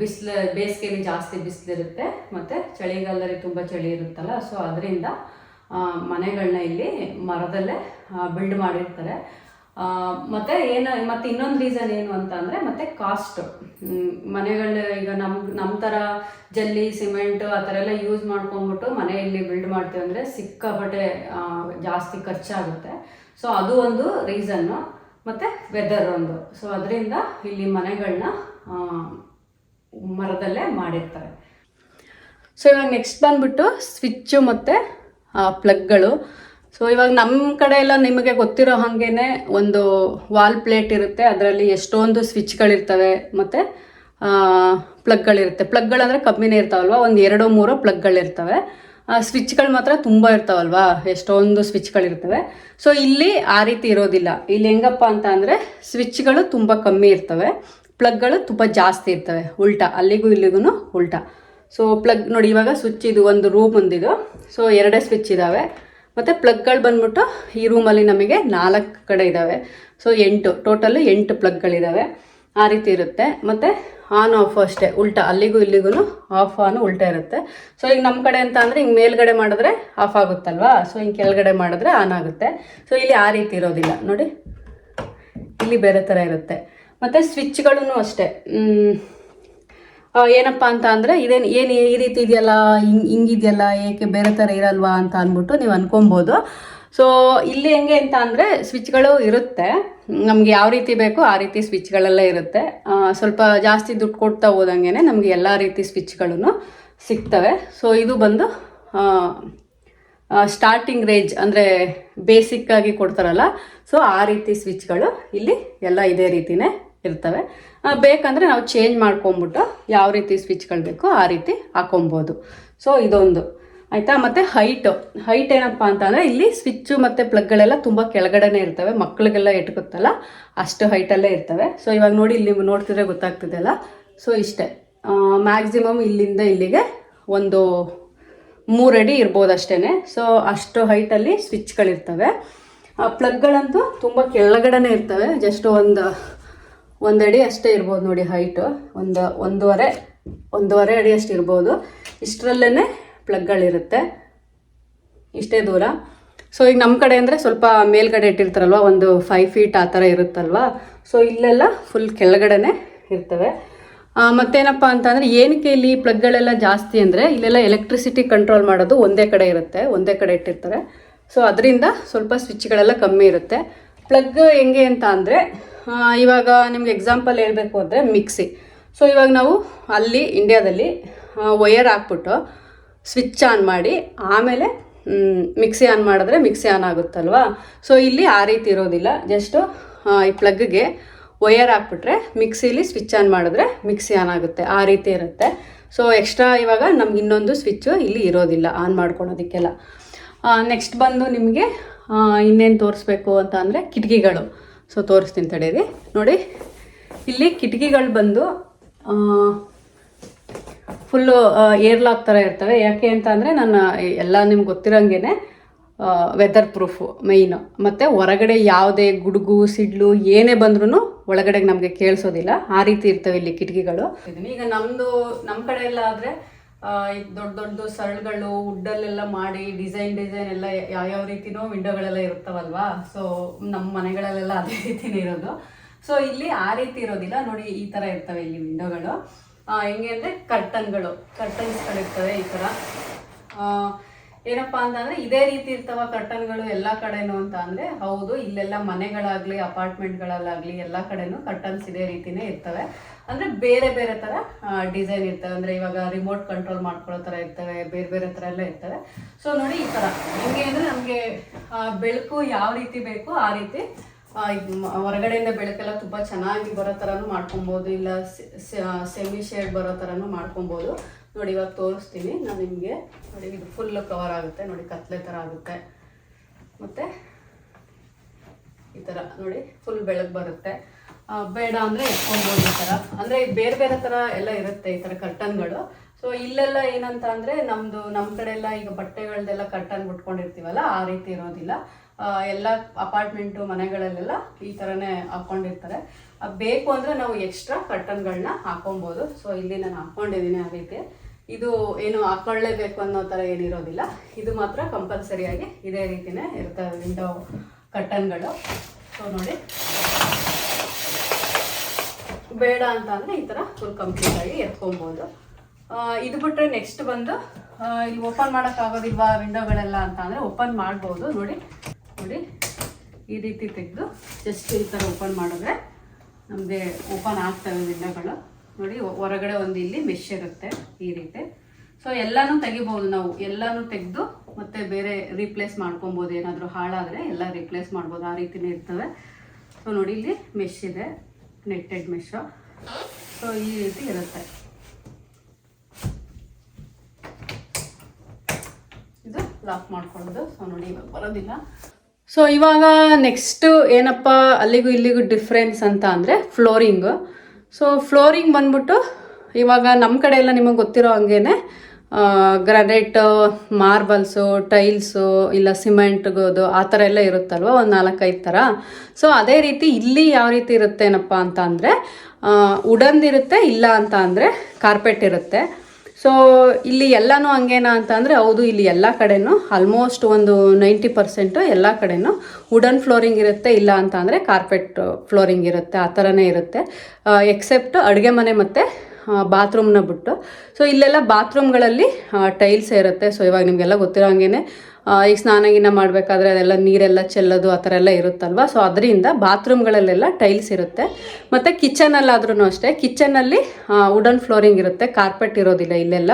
ಬಿಸಿಲು, ಬೇಸಿಗೆಯಲ್ಲಿ ಜಾಸ್ತಿ ಬಿಸಿಲಿರುತ್ತೆ, ಮತ್ತು ಚಳಿಗಾಲದಲ್ಲಿ ತುಂಬ ಚಳಿ ಇರುತ್ತಲ್ಲ ಸೊ ಅದರಿಂದ ಮನೆಗಳನ್ನ ಇಲ್ಲಿ ಮರದಲ್ಲೇ ಬಿಲ್ಡ್ ಮಾಡಿರ್ತಾರೆ. ಮತ್ತೆ ಏನು, ಮತ್ತೆ ಇನ್ನೊಂದು ರೀಸನ್ ಏನು ಅಂತ ಅಂದರೆ ಮತ್ತೆ ಕಾಸ್ಟ್ ಮನೆಗಳ ಈಗ ನಮ್ಮ ನಮ್ಮ ಥರ ಜಲ್ಲಿ ಸಿಮೆಂಟ್ ಆ ಥರ ಎಲ್ಲ ಯೂಸ್ ಮಾಡ್ಕೊಂಡ್ಬಿಟ್ಟು ಮನೆಯಲ್ಲಿ ಬಿಲ್ಡ್ ಮಾಡ್ತೀವಿ ಅಂದರೆ ಸಿಕ್ಕಾಪಟ್ಟೆ ಜಾಸ್ತಿ ಖರ್ಚಾಗುತ್ತೆ. ಸೊ ಅದು ಒಂದು ರೀಸನ್ನು ಮತ್ತು ವೆದರ್ ಒಂದು. ಸೊ ಅದರಿಂದ ಇಲ್ಲಿ ಮನೆಗಳನ್ನ ಮರದಲ್ಲೇ ಮಾಡಿರ್ತಾರೆ. ಸೊ ಇವಾಗ ನೆಕ್ಸ್ಟ್ ಬಂದ್ಬಿಟ್ಟು ಸ್ವಿಚ್ಚು ಮತ್ತು ಪ್ಲಗ್ಗಳು ಸೊ ಇವಾಗ ನಮ್ಮ ಕಡೆ ಎಲ್ಲ ನಿಮಗೆ ಗೊತ್ತಿರೋ ಹಾಗೇನೆ ಒಂದು ವಾಲ್ ಪ್ಲೇಟ್ ಇರುತ್ತೆ. ಅದರಲ್ಲಿ ಎಷ್ಟೊಂದು ಸ್ವಿಚ್ಗಳಿರ್ತವೆ ಮತ್ತು ಪ್ಲಗ್ಗಳಿರುತ್ತೆ ಪ್ಲಗ್ಗಳಂದರೆ ಕಮ್ಮಿನೇ ಇರ್ತಾವಲ್ವ? ಒಂದು ಎರಡು ಮೂರು ಪ್ಲಗ್ಗಳಿರ್ತವೆ. ಸ್ವಿಚ್ಗಳು ಮಾತ್ರ ತುಂಬ ಇರ್ತಾವಲ್ವಾ? ಎಷ್ಟೊಂದು ಸ್ವಿಚ್ಗಳಿರ್ತವೆ. ಸೊ ಇಲ್ಲಿ ಆ ರೀತಿ ಇರೋದಿಲ್ಲ. ಇಲ್ಲಿ ಹೆಂಗಪ್ಪ ಅಂತ ಅಂದರೆ ಸ್ವಿಚ್ಗಳು ತುಂಬ ಕಮ್ಮಿ ಇರ್ತವೆ. ಪ್ಲಗ್ಗಳು ತುಂಬ ಜಾಸ್ತಿ ಇರ್ತವೆ. ಉಲ್ಟಾ. ಅಲ್ಲಿಗೂ ಇಲ್ಲಿಗೂ ಉಲ್ಟಾ. ಸೊ ಪ್ಲಗ್ ನೋಡಿ ಇವಾಗ ಸ್ವಿಚ್ ಇದು ಒಂದು ರೂಮ್ ಒಂದಿದು. ಸೊ ಎರಡೇ ಸ್ವಿಚ್ ಇದ್ದಾವೆ ಮತ್ತು ಪ್ಲಗ್ಗಳು ಬಂದ್ಬಿಟ್ಟು ಈ ರೂಮಲ್ಲಿ ನಮಗೆ ನಾಲ್ಕು ಕಡೆ ಇದ್ದಾವೆ ಸೊ ಎಂಟು ಟೋಟಲ್ ಎಂಟು ಪ್ಲಗ್ಗಳಿದ್ದಾವೆ ಆ ರೀತಿ ಇರುತ್ತೆ. ಮತ್ತು ಆನ್ ಆಫ್ ಅಷ್ಟೇ. ಉಲ್ಟಾ, ಅಲ್ಲಿಗೂ ಇಲ್ಲಿಗೂ ಆಫ್ ಆನ್ ಉಲ್ಟಾ ಇರುತ್ತೆ. ಸೊ ಈಗ ನಮ್ಮ ಕಡೆ ಅಂತ ಅಂದರೆ ಹಿಂಗೆ ಮೇಲ್ಗಡೆ ಮಾಡಿದ್ರೆ ಆಫ್ ಆಗುತ್ತಲ್ವಾ? ಸೊ ಹಿಂಗೆ ಕೆಳಗಡೆ ಮಾಡಿದ್ರೆ ಆನ್ ಆಗುತ್ತೆ. ಸೊ ಇಲ್ಲಿ ಆ ರೀತಿ ಇರೋದಿಲ್ಲ. ನೋಡಿ. ಇಲ್ಲಿ ಬೇರೆ ಥರ ಇರುತ್ತೆ. ಮತ್ತು ಸ್ವಿಚ್ಗಳೂ ಅಷ್ಟೇ. ಏನಪ್ಪ ಅಂತ ಅಂದರೆ ಇದೇನು ಏನು ಈ ರೀತಿ ಇದೆಯಲ್ಲ, ಹಿಂಗೆ ಹಿಂಗಿದೆಯಲ್ಲ, ಏಕೆ ಬೇರೆ ಥರ ಇರಲ್ವಾ ಅಂತ ಅಂದ್ಬಿಟ್ಟು ನೀವು ಅನ್ಕೊಬೋದು. ಸೊ ಇಲ್ಲಿ ಹೆಂಗೆ ಅಂತ ಅಂದರೆ ಸ್ವಿಚ್ಗಳು ಇರುತ್ತೆ. ನಮಗೆ ಯಾವ ರೀತಿ ಬೇಕೋ ಆ ರೀತಿ ಸ್ವಿಚ್ಗಳೆಲ್ಲ ಇರುತ್ತೆ. ಸ್ವಲ್ಪ ಜಾಸ್ತಿ ದುಡ್ಡು ಕೊಡ್ತಾ ಹೋದಂಗೆ ನಮಗೆ ಎಲ್ಲ ರೀತಿ ಸ್ವಿಚ್ಗಳನ್ನು ಸಿಗ್ತವೆ. ಸೊ ಇದು ಬಂದು ಸ್ಟಾರ್ಟಿಂಗ್ ರೇಂಜ್ ಅಂದರೆ ಬೇಸಿಕ್ ಆಗಿ ಕೊಡ್ತಾರಲ್ಲ. ಸೊ ಆ ರೀತಿ ಸ್ವಿಚ್ಗಳು ಇಲ್ಲಿ ಎಲ್ಲ ಇದೇ ರೀತಿನೇ ಇರ್ತವೆ. ಬೇಕಂದ್ರೆ ನಾವು ಚೇಂಜ್ ಮಾಡ್ಕೊಂಬಿಟ್ಟು ಯಾವ ರೀತಿ ಸ್ವಿಚ್ಗಳು ಬೇಕೋ ಆ ರೀತಿ ಹಾಕೊಬೋದು. ಸೊ ಇದೊಂದು. ಆಯಿತಾ? ಮತ್ತು ಹೈಟ್ ಹೈಟ್ ಏನಪ್ಪ ಅಂತಂದರೆ ಇಲ್ಲಿ ಸ್ವಿಚ್ಚು ಮತ್ತು ಪ್ಲಗ್ಗಳೆಲ್ಲ ತುಂಬ ಕೆಳಗಡೆನೇ ಇರ್ತವೆ. ಮಕ್ಕಳಿಗೆಲ್ಲ ಇಟ್ಕೊತ್ತಲ್ಲ ಅಷ್ಟು ಹೈಟಲ್ಲೇ ಇರ್ತವೆ. ಸೊ ಇವಾಗ ನೋಡಿ ಇಲ್ಲಿ ನೀವು ನೋಡ್ತಿದ್ರೆ ಗೊತ್ತಾಗ್ತಿದೆಯಲ್ಲ ಸೊ ಇಷ್ಟೇ. ಮ್ಯಾಕ್ಸಿಮಮ್ ಇಲ್ಲಿಂದ ಇಲ್ಲಿಗೆ ಒಂದು ಮೂರಡಿ ಇರ್ಬೋದು ಅಷ್ಟೇ ಸೊ ಅಷ್ಟು ಹೈಟಲ್ಲಿ ಸ್ವಿಚ್ಗಳಿರ್ತವೆ ಪ್ಲಗ್ಗಳಂತೂ ತುಂಬ ಕೆಳಗಡೆ ಇರ್ತವೆ. ಜಸ್ಟ್ ಒಂದು ಒಂದು ಅಡಿ ಅಷ್ಟೇ ಇರ್ಬೋದು ನೋಡಿ ಹೈಟು ಒಂದು, ಒಂದೂವರೆ ಒಂದೂವರೆ ಅಡಿ ಅಷ್ಟು ಇರ್ಬೋದು. ಇಷ್ಟರಲ್ಲೇ ಪ್ಲಗ್ಗಳಿರುತ್ತೆ ಇಷ್ಟೇ ದೂರ. ಸೊ ಈಗ ನಮ್ಮ ಕಡೆ ಅಂದರೆ ಸ್ವಲ್ಪ ಮೇಲ್ಗಡೆ ಇಟ್ಟಿರ್ತಾರಲ್ವ, ಒಂದು ಫೈವ್ ಫೀಟ್ ಆ ಥರ ಇರುತ್ತಲ್ವ? ಸೊ ಇಲ್ಲೆಲ್ಲ ಫುಲ್ ಕೆಳಗಡೆನೇ ಇರ್ತವೆ. ಮತ್ತೇನಪ್ಪ ಅಂತಂದರೆ ಏನಕ್ಕೆ ಇಲ್ಲಿ ಪ್ಲಗ್ಗಳೆಲ್ಲ ಜಾಸ್ತಿ ಅಂದರೆ ಇಲ್ಲೆಲ್ಲ ಎಲೆಕ್ಟ್ರಿಸಿಟಿ ಕಂಟ್ರೋಲ್ ಮಾಡೋದು ಒಂದೇ ಕಡೆ ಇರುತ್ತೆ, ಒಂದೇ ಕಡೆ ಇಟ್ಟಿರ್ತಾರೆ. ಸೊ ಅದರಿಂದ ಸ್ವಲ್ಪ ಸ್ವಿಚ್ಗಳೆಲ್ಲ ಕಮ್ಮಿ ಇರುತ್ತೆ. ಪ್ಲಗ್ ಹೆಂಗೆ ಅಂತ ಅಂದರೆ ಇವಾಗ ನಿಮ್ಗೆ ಎಕ್ಸಾಂಪಲ್ ಹೇಳಬೇಕು ಅಂದರೆ ಮಿಕ್ಸಿ ಸೊ ಇವಾಗ ನಾವು ಅಲ್ಲಿ ಇಂಡಿಯಾದಲ್ಲಿ ವಯರ್ ಹಾಕ್ಬಿಟ್ಟು ಸ್ವಿಚ್ ಆನ್ ಮಾಡಿ, ಆಮೇಲೆ ಮಿಕ್ಸಿ ಆನ್ ಮಾಡಿದ್ರೆ ಮಿಕ್ಸಿ ಆನ್ ಆಗುತ್ತಲ್ವಾ? ಸೊ ಇಲ್ಲಿ ಆ ರೀತಿ ಇರೋದಿಲ್ಲ. ಜಸ್ಟು ಈ ಪ್ಲಗ್ಗೆ ವಯರ್ ಹಾಕ್ಬಿಟ್ರೆ ಮಿಕ್ಸಿಲಿ ಸ್ವಿಚ್ ಆನ್ ಮಾಡಿದ್ರೆ ಮಿಕ್ಸಿ ಆನ್ ಆಗುತ್ತೆ. ಆ ರೀತಿ ಇರುತ್ತೆ. ಸೊ ಎಕ್ಸ್ಟ್ರಾ ಇವಾಗ ನಮ್ಗೆ ಇನ್ನೊಂದು ಸ್ವಿಚ್ಚು ಇಲ್ಲಿ ಇರೋದಿಲ್ಲ ಆನ್ ಮಾಡ್ಕೊಳೋದಕ್ಕೆಲ್ಲ ನೆಕ್ಸ್ಟ್ ಬಂದು ನಿಮಗೆ ಇನ್ನೇನು ತೋರಿಸ್ಬೇಕು ಅಂತ ಅಂದರೆ ಕಿಟಕಿಗಳು. ಸೊ ತೋರಿಸ್ತೀನಿ ತಡೀರಿ. ನೋಡಿ, ಇಲ್ಲಿ ಕಿಟಕಿಗಳು ಬಂದು ಫುಲ್ಲು ಏರ್ ಲಾಕ್ ಥರ ಇರ್ತವೆ. ಯಾಕೆ ಅಂತ ಅಂದರೆ ನಾನು ಎಲ್ಲ ನಿಮ್ಗೆ ಗೊತ್ತಿರೋಂಗೆ ವೆದರ್ ಪ್ರೂಫು ಮೇಯ್ನು ಮತ್ತು ಹೊರಗಡೆ ಯಾವುದೇ ಗುಡುಗು, ಸಿಡ್ಲು, ಏನೇ ಬಂದ್ರೂ ಒಳಗಡೆಗೆ ನಮಗೆ ಕೇಳಿಸೋದಿಲ್ಲ. ಆ ರೀತಿ ಇರ್ತವೆ ಇಲ್ಲಿ ಕಿಟಕಿಗಳು. ಈಗ ನಮ್ಮದು ನಮ್ಮ ಕಡೆ ಎಲ್ಲ ಆದರೆ ದೊಡ್ಡ ದೊಡ್ಡ ಸರಳುಗಳು ವುಡ್ಡಲ್ಲೆಲ್ಲ ಮಾಡಿ ಡಿಸೈನ್ ಡಿಸೈನ್ ಎಲ್ಲ ಯಾವ್ಯಾವ ರೀತಿನೋ ವಿಂಡೋಗಳೆಲ್ಲ ಇರುತ್ತವಲ್ವಾ? ಸೊ ನಮ್ಮ ಮನೆಗಳಲ್ಲೆಲ್ಲ ಅದೇ ರೀತಿನೇ ಇರೋದು. ಸೊ ಇಲ್ಲಿ ಆ ರೀತಿ ಇರೋದಿಲ್ಲ. ನೋಡಿ, ಈ ಥರ ಇರ್ತವೆ ಇಲ್ಲಿ ವಿಂಡೋಗಳು. ಹೆಂಗೆ ಅಂದರೆ ಕರ್ಟನ್ಗಳು ಕರ್ಟನ್ಸ್ಗಳು ಇರ್ತವೆ ಈ ಥರ ಏನಪ್ಪಾ ಅಂತಂದ್ರೆ ಇದೇ ರೀತಿ ಇರ್ತಾವ ಕರ್ಟನ್ಗಳು ಎಲ್ಲ ಕಡೆನೂ ಅಂತ ಅಂದ್ರೆ ಹೌದು, ಇಲ್ಲೆಲ್ಲ ಮನೆಗಳಾಗ್ಲಿ ಅಪಾರ್ಟ್ಮೆಂಟ್ಗಳಲ್ಲಾಗ್ಲಿ ಎಲ್ಲ ಕಡೆನೂ ಕರ್ಟನ್ಸ್ ಇದೇ ರೀತಿನೇ ಇರ್ತವೆ. ಅಂದ್ರೆ ಬೇರೆ ಬೇರೆ ತರ ಡಿಸೈನ್ ಇರ್ತವೆ. ಅಂದ್ರೆ ಇವಾಗ ರಿಮೋಟ್ ಕಂಟ್ರೋಲ್ ಮಾಡ್ಕೊಳ್ಳೋ ತರ ಇರ್ತವೆ, ಬೇರೆ ಬೇರೆ ತರ ಎಲ್ಲ ಇರ್ತವೆ. ಸೊ ನೋಡಿ ಈ ತರ. ಹೆಂಗೆ ಅಂದ್ರೆ ನಮ್ಗೆ ಬೆಳಕು ಯಾವ ರೀತಿ ಬೇಕು ಆ ರೀತಿ ಹೊರಗಡೆಯಿಂದ ಬೆಳಕೆಲ್ಲ ತುಂಬಾ ಚೆನ್ನಾಗಿ ಬರೋ ಥರನೂ ಮಾಡ್ಕೊಬೋದು, ಇಲ್ಲ ಸೆಮಿ ಶೇಡ್ ಬರೋ ಥರನೂ ಮಾಡ್ಕೊಬೋದು. ನೋಡಿ, ಇವಾಗ ತೋರಿಸ್ತೀನಿ. ನಾನು ನಿಮಗೆ ನೋಡಿ, ಇದು ಫುಲ್ ಕವರ್ ಆಗುತ್ತೆ. ನೋಡಿ ಕತ್ತಲೆ ಥರ ಆಗುತ್ತೆ. ಮತ್ತು ಈ ಥರ ನೋಡಿ ಫುಲ್ ಬೆಳಗ್ಗೆ ಬರುತ್ತೆ. ಬೇಡ ಅಂದರೆ ಎತ್ಕೊಬೋದು ಈ ಥರ ಅಂದರೆ ಬೇರೆ ಬೇರೆ ಥರ ಎಲ್ಲ ಇರುತ್ತೆ ಈ ಥರ ಕರ್ಟನ್ಗಳು ಸೊ ಇಲ್ಲೆಲ್ಲ ಏನಂತ ಅಂದರೆ ನಮ್ಮದು ನಮ್ಮ ಕಡೆ ಎಲ್ಲ ಈಗ ಬಟ್ಟೆಗಳದ್ದೆಲ್ಲ ಕರ್ಟನ್ ಬಿಟ್ಕೊಂಡಿರ್ತೀವಲ್ಲ ಆ ರೀತಿ ಇರೋದಿಲ್ಲ. ಎಲ್ಲ ಅಪಾರ್ಟ್ಮೆಂಟು ಮನೆಗಳಲ್ಲೆಲ್ಲ ಈ ಥರನೇ ಹಾಕ್ಕೊಂಡಿರ್ತಾರೆ ಬೇಕು ಅಂದರೆ ನಾವು ಎಕ್ಸ್ಟ್ರಾ ಕರ್ಟನ್ಗಳನ್ನ ಹಾಕೊಬೋದು. ಸೊ ಇಲ್ಲಿ ನಾನು ಹಾಕ್ಕೊಂಡಿದ್ದೀನಿ ಆ ರೀತಿ. ಇದು ಏನು ಹಾಕೊಳ್ಳೇಬೇಕು ಅನ್ನೋ ಥರ ಏನಿರೋದಿಲ್ಲ. ಇದು ಮಾತ್ರ ಕಂಪಲ್ಸರಿಯಾಗಿ ಇದೇ ರೀತಿನೇ ಇರ್ತವೆ ವಿಂಡೋ ಕರ್ಟನ್ಗಳು ಸೊ ನೋಡಿ. ಬೇಡ ಅಂತ ಅಂದರೆ ಈ ಥರ ಫುಲ್ ಕಂಪ್ಲೀಟಾಗಿ ಎತ್ಕೊಬೋದು ಇದು ಬಿಟ್ಟರೆ ನೆಕ್ಸ್ಟ್ ಬಂದು ಇಲ್ಲಿ ಓಪನ್ ಮಾಡೋಕ್ಕಾಗೋದಿಲ್ವಾ ವಿಂಡೋಗಳೆಲ್ಲ ಅಂತ ಅಂದರೆ ಓಪನ್ ಮಾಡ್ಬೋದು. ನೋಡಿ. ನೋಡಿ. ಈ ರೀತಿ ತೆಗೆದು ಜಸ್ಟ್ ಈ ಥರ ಓಪನ್ ಮಾಡಿದ್ರೆ ನಮಗೆ ಓಪನ್ ಆಗ್ತವೆ ವಿಂಡೋಗಳು ನೋಡಿ ಹೊರಗಡೆ ಒಂದು ಇಲ್ಲಿ ಮೆಶ್ ಇರುತ್ತೆ ಈ ರೀತಿ. ಸೊ ಎಲ್ಲಾನು ತೆಗಿಬೋದು ನಾವು. ಎಲ್ಲಾನು ತೆಗೆದು ಮತ್ತೆ ಬೇರೆ ರೀಪ್ಲೇಸ್ ಮಾಡ್ಕೊಬೋದು. ಏನಾದರೂ ಹಾಳಾದರೆ ಎಲ್ಲ ರೀಪ್ಲೇಸ್ ಮಾಡ್ಬೋದು. ಆ ರೀತಿನೇ ಇರ್ತವೆ. ಸೊ ನೋಡಿ, ಇಲ್ಲಿ ಮೆಶ್ ಇದೆ. ನೆಟ್ಟೆಡ್ ಮೆಶ್ಶು ಸೊ ಈ ರೀತಿ ಇರುತ್ತೆ. ಇದು ಲಾಕ್ ಮಾಡ್ಕೊಳ್ಳೋದು. ಸೊ ನೋಡಿ, ಇವಾಗ ಬರೋದಿಲ್ಲ. ಸೊ ಇವಾಗ ನೆಕ್ಸ್ಟ್ ಏನಪ್ಪ, ಅಲ್ಲಿಗೂ ಇಲ್ಲಿಗೂ ಡಿಫ್ರೆನ್ಸ್ ಅಂತ ಅಂದರೆ ಫ್ಲೋರಿಂಗು ಸೊ ಫ್ಲೋರಿಂಗ್ ಬಂದ್ಬಿಟ್ಟು ಇವಾಗ ನಮ್ಮ ಕಡೆ ಎಲ್ಲ ನಿಮಗೆ ಗೊತ್ತಿರೋ ಹಂಗೇನೆ ಗ್ರಾನೈಟ್ ಮಾರ್ಬಲ್ಸು ಟೈಲ್ಸು ಇಲ್ಲ ಸಿಮೆಂಟ್ಗೋದು ಆ ಥರ ಎಲ್ಲ ಇರುತ್ತಲ್ವ? ಒಂದು ನಾಲ್ಕೈದು ಥರ. ಸೊ ಅದೇ ರೀತಿ ಇಲ್ಲಿ ಯಾವ ರೀತಿ ಇರುತ್ತೆ ಏನಪ್ಪ ಅಂತ ಅಂದರೆ ಉಡನ್ದಿರುತ್ತೆ ಇಲ್ಲ ಅಂತ ಅಂದರೆ ಕಾರ್ಪೆಟ್ ಇರುತ್ತೆ. ಸೊ ಇಲ್ಲಿ ಎಲ್ಲನೂ ಹಂಗೇನಾ ಅಂತ ಅಂದರೆ ಹೌದು ಇಲ್ಲಿ ಎಲ್ಲ ಕಡೆನೂ ಆಲ್ಮೋಸ್ಟ್ ಒಂದು ನೈಂಟಿ ಪರ್ಸೆಂಟು ಎಲ್ಲ ಕಡೆನೂ ವುಡನ್ ಫ್ಲೋರಿಂಗ್ ಇರುತ್ತೆ ಇಲ್ಲ ಅಂತ ಅಂದರೆ ಕಾರ್ಪೆಟ್ ಫ್ಲೋರಿಂಗ್ ಇರುತ್ತೆ ಆ ಥರನೇ ಇರುತ್ತೆ. ಎಕ್ಸೆಪ್ಟ್ ಅಡುಗೆ ಮನೆ ಮತ್ತು ಬಾತ್ರೂಮ್ನ ಬಿಟ್ಟು. ಸೊ ಇಲ್ಲೆಲ್ಲ ಬಾತ್ರೂಮ್ಗಳಲ್ಲಿ ಟೈಲ್ಸ್ ಇರುತ್ತೆ. ಸೊ ಇವಾಗ ನಿಮಗೆಲ್ಲ ಗೊತ್ತಿರೋ ಹಂಗೇನೆ ಆ, ಈಗ ಸ್ನಾನ ಗಿನ ಮಾಡಬೇಕಾದ್ರೆ ಅದೆಲ್ಲ ನೀರೆಲ್ಲ ಚೆಲ್ಲೋದು ಆ ಥರ ಎಲ್ಲ ಇರುತ್ತಲ್ವ? ಸೊ ಅದರಿಂದ ಬಾತ್ರೂಮ್ಗಳಲ್ಲೆಲ್ಲ ಟೈಲ್ಸ್ ಇರುತ್ತೆ. ಮತ್ತು ಕಿಚನಲ್ಲಾದ್ರೂ ಅಷ್ಟೇ, ಕಿಚನಲ್ಲಿ ವುಡನ್ ಫ್ಲೋರಿಂಗ್ ಇರುತ್ತೆ, ಕಾರ್ಪೆಟ್ ಇರೋದಿಲ್ಲ ಇಲ್ಲೆಲ್ಲ.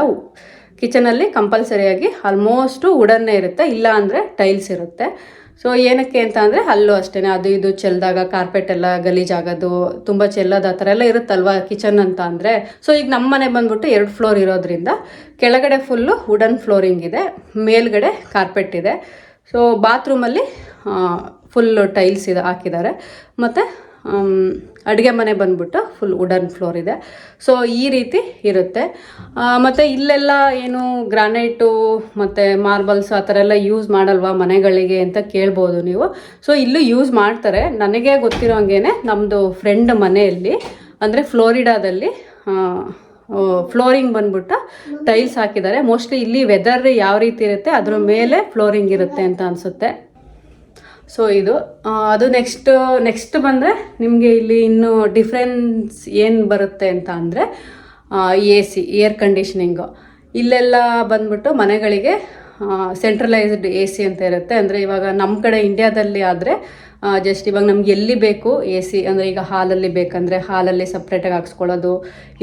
ಕಿಚನಲ್ಲಿ ಕಂಪಲ್ಸರಿಯಾಗಿ ಆಲ್ಮೋಸ್ಟು ವುಡನ್ನೇ ಇರುತ್ತೆ ಇಲ್ಲ ಅಂದರೆ ಟೈಲ್ಸ್ ಇರುತ್ತೆ. ಸೊ ಏನಕ್ಕೆ ಅಂತ ಅಂದರೆ ಅಲ್ಲೂ ಅಷ್ಟೇ ಅದು ಇದು ಚೆಲ್ದಾಗ ಕಾರ್ಪೆಟ್ ಎಲ್ಲ ಗಲೀಜಾಗೋದು, ತುಂಬ ಚೆಲ್ಲೋದು ಆ ಥರ ಎಲ್ಲ ಇರುತ್ತಲ್ವ ಕಿಚನ್ ಅಂತ ಅಂದರೆ. ಸೊ ಈಗ ನಮ್ಮ ಮನೆ ಬಂದ್ಬಿಟ್ಟು ಎರಡು ಫ್ಲೋರ್ ಇರೋದ್ರಿಂದ ಕೆಳಗಡೆ ಫುಲ್ಲು ವುಡನ್ ಫ್ಲೋರಿಂಗ್ ಇದೆ, ಮೇಲ್ಗಡೆ ಕಾರ್ಪೆಟ್ ಇದೆ. ಸೊ ಬಾತ್ರೂಮಲ್ಲಿ ಫುಲ್ಲು ಟೈಲ್ಸ್ ಇದೆ ಹಾಕಿದ್ದಾರೆ. ಮತ್ತು ಅಡುಗೆ ಮನೆ ಬಂದ್ಬಿಟ್ಟು ಫುಲ್ ವುಡನ್ ಫ್ಲೋರ್ ಇದೆ. ಸೊ ಈ ರೀತಿ ಇರುತ್ತೆ. ಮತ್ತು ಇಲ್ಲೆಲ್ಲ ಏನು ಗ್ರಾನೈಟು ಮತ್ತು ಮಾರ್ಬಲ್ಸ್ ಆ ಥರ ಎಲ್ಲ ಯೂಸ್ ಮಾಡಲ್ವಾ ಮನೆಗಳಿಗೆ ಅಂತ ಕೇಳ್ಬೋದು ನೀವು. ಸೊ ಇಲ್ಲೂ ಯೂಸ್ ಮಾಡ್ತಾರೆ. ನನಗೆ ಗೊತ್ತಿರೋ ಹಂಗೇನೆ ನಮ್ಮದು ಫ್ರೆಂಡ್ ಮನೆಯಲ್ಲಿ, ಅಂದರೆ ಫ್ಲೋರಿಡಾದಲ್ಲಿ ಫ್ಲೋರಿಂಗ್ ಬಂದ್ಬಿಟ್ಟು ಟೈಲ್ಸ್ ಹಾಕಿದ್ದಾರೆ. ಮೋಸ್ಟ್ಲಿ ಇಲ್ಲಿ ವೆದರ್ ಯಾವ ರೀತಿ ಇರುತ್ತೆ, ಅದ್ರ ಮೇಲೆ ಫ್ಲೋರಿಂಗ್ ಇರುತ್ತೆ ಅಂತ ಅನಿಸುತ್ತೆ. ಸೊ ಇದು ಅದು ನೆಕ್ಸ್ಟ್ ನೆಕ್ಸ್ಟ್ ಬಂದರೆ ನಿಮಗೆ ಇಲ್ಲಿ ಇನ್ನು ಡಿಫ್ರೆನ್ಸ್ ಏನು ಬರುತ್ತೆ ಅಂತ ಅಂದರೆ ಎ ಸಿ ಏರ್ ಕಂಡೀಷನಿಂಗು ಇಲ್ಲೆಲ್ಲ ಬಂದ್ಬಿಟ್ಟು ಮನೆಗಳಿಗೆ ಸೆಂಟ್ರಲೈಸ್ಡ್ ಎ ಸಿ ಅಂತ ಇರುತ್ತೆ. ಅಂದರೆ ಇವಾಗ ನಮ್ಮ ಕಡೆ ಇಂಡಿಯಾದಲ್ಲಿ ಆದರೆ ಜಸ್ಟ್ ಇವಾಗ ನಮ್ಗೆ ಎಲ್ಲಿ ಬೇಕು ಎ ಸಿ ಅಂದರೆ ಈಗ ಹಾಲಲ್ಲಿ ಬೇಕಂದರೆ ಹಾಲಲ್ಲಿ ಸಪ್ರೇಟಾಗಿ ಹಾಕ್ಸ್ಕೊಳ್ಳೋದು,